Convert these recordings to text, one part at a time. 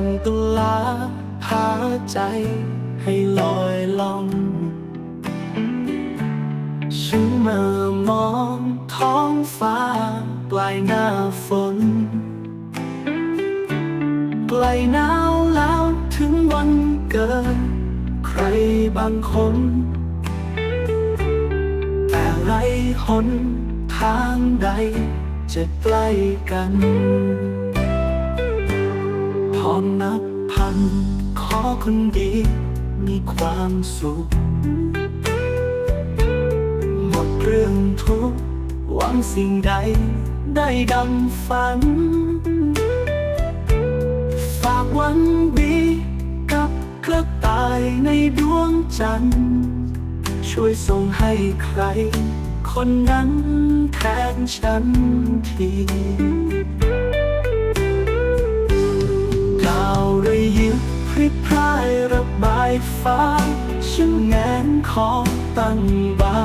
านตุลาพาใจให้ลอยล่องฉันเมื่อมองท้องฟ้าปลายหน้าฝนใกล้หนาวแล้วถึงวันเกิด ใครบางคน แต่ไรหนทางใดจะใกล้กัน พอนับพัน ขอคนดีมีความสุข หมดเรื่องทุกข์หวังสิ่งใดได้ดังฝัน ฝากวันดีกับกระต่ายในดวงจันทร์ ช่วยส่งให้ใคร คนนั้นแทนฉันที ฟ้าฉันแงนขอตั้งบา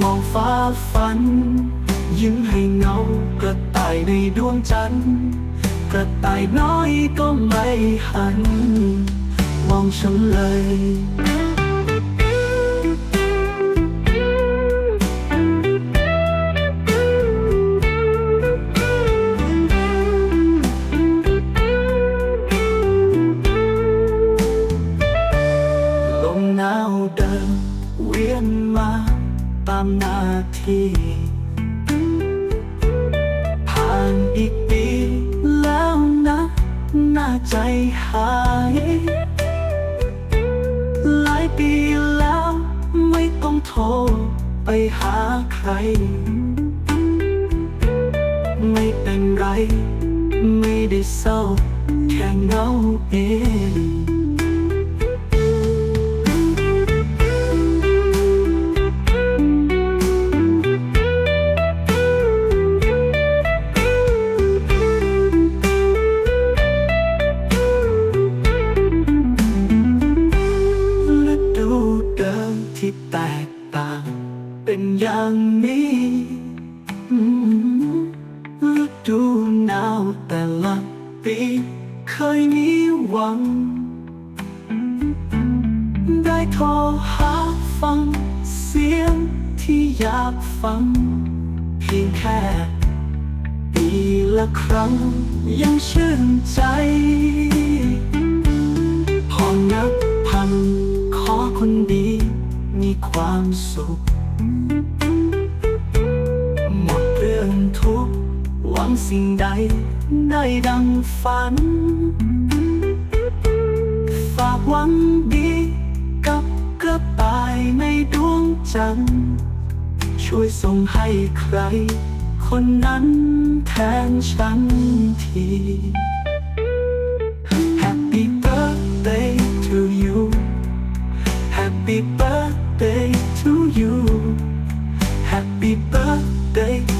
มองฟ้าฝัน ยิ้มให้เงากระต่ายในดวงจันทร์กระต่ายน้อยก็ไม่หัน มองฉันเลยามหน้าที่ ผ่านอีกปีแล้วนะหน้าใจหาย หลายปีแล้วไม่ต้องโทรไปหาใคร ไม่เป็นไร ไม่ได้เศร้าแค่เงาเองางนี้ฤดูหนาวแต่ละปีเคยมีหวัง ได้โทรหาฟังเสียงที่อยากฟัง เพียงแค่ปีละครั้งยังชื่นใจพอนับพันขอคนดีมีความสุข สิ่งใดได้ดังฝัน ฝากหวังดีกับกระปายในดวงจันทร์ช่วยส่งให้ใคร คนนั้นแทนฉันที Happy birthday to you Happy birthday to you Happy birthday